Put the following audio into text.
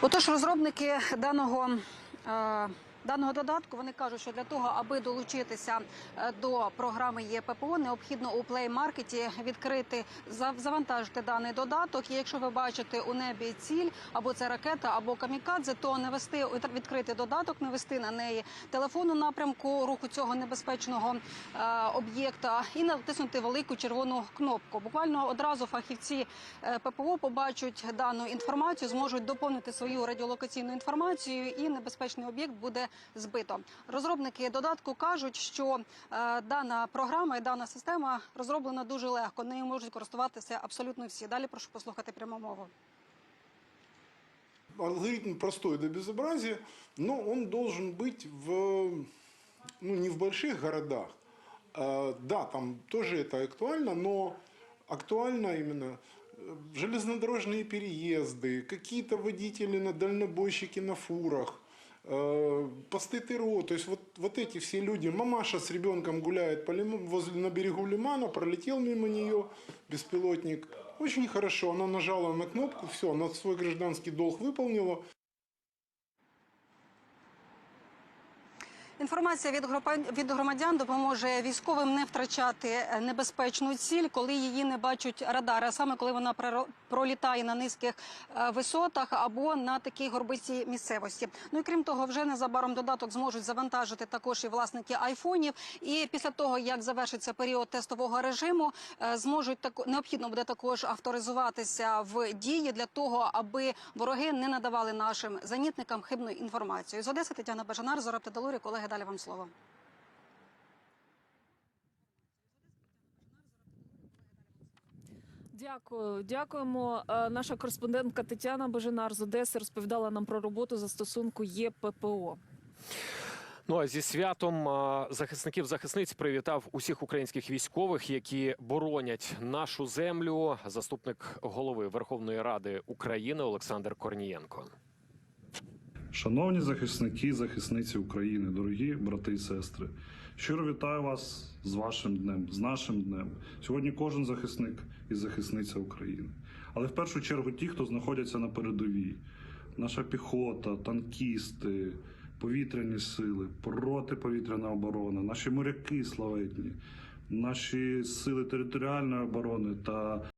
Отож, розробники даного. Даного додатку вони кажуть, що для того, аби долучитися е, до програми ЄППО, необхідно у Play Market відкрити завантажити даний додаток. І якщо ви бачите у небі ціль або це ракета, або камікадзе, то не вести відкрити додаток, не вести на неї телефон у напрямку руху цього небезпечного е, об'єкта і натиснути велику червону кнопку. Буквально одразу фахівці е, ППО побачать дану інформацію, зможуть доповнити свою радіолокаційну інформацію, і небезпечний об'єкт буде збито. Розробники додатку кажуть, що е, дана програма і дана система розроблена дуже легко. Нею можуть користуватися абсолютно всі. Далі прошу послухати пряму мову. алгоритм простой до безобразия, но он должен быть в, ну, не в больших городах. А, Да, там тоже это актуально, но актуально именно э, железнодорожные переезды, какие-то водители, на дальнобойщики на фурах, э, посты ТРО, то есть вот, вот эти все люди, мамаша с ребенком гуляет по лим- возле, на берегу лимана, пролетел мимо нее беспилотник, очень хорошо, она нажала на кнопку, все, она свой гражданский долг выполнила, Інформація від від громадян допоможе військовим не втрачати е, небезпечну ціль, коли її не бачать радари, а саме коли вона пролітає на низьких е, висотах або на такій горбистій місцевості. Ну і крім того, вже незабаром додаток зможуть завантажити також і власники айфонів. І після того, як завершиться період тестового режиму, е, зможуть тако необхідно буде також авторизуватися в дії для того, аби вороги не надавали нашим зенітникам хибну інформацію. З Одеси Тетяна Бажанар, Зора Птадалурі, колеги, далі вам слово. Дякую, дякуємо. Е, Наша кореспондентка Тетяна Божинар з Одеси розповідала нам про роботу застосунку ЄППО. Ну а зі святом захисників захисниць привітав усіх українських військових, які боронять нашу землю. Заступник голови Верховної Ради України Олександр Корнієнко. Шановні захисники захисниці України, дорогі брати і сестри, щиро вітаю вас з вашим днем, з нашим днем. Сьогодні кожен захисник і захисниця України. Але в першу чергу ті, хто знаходяться на передовій, наша піхота, танкісти, повітряні сили, протиповітряна оборона, наші моряки славетні, наші сили територіальної оборони та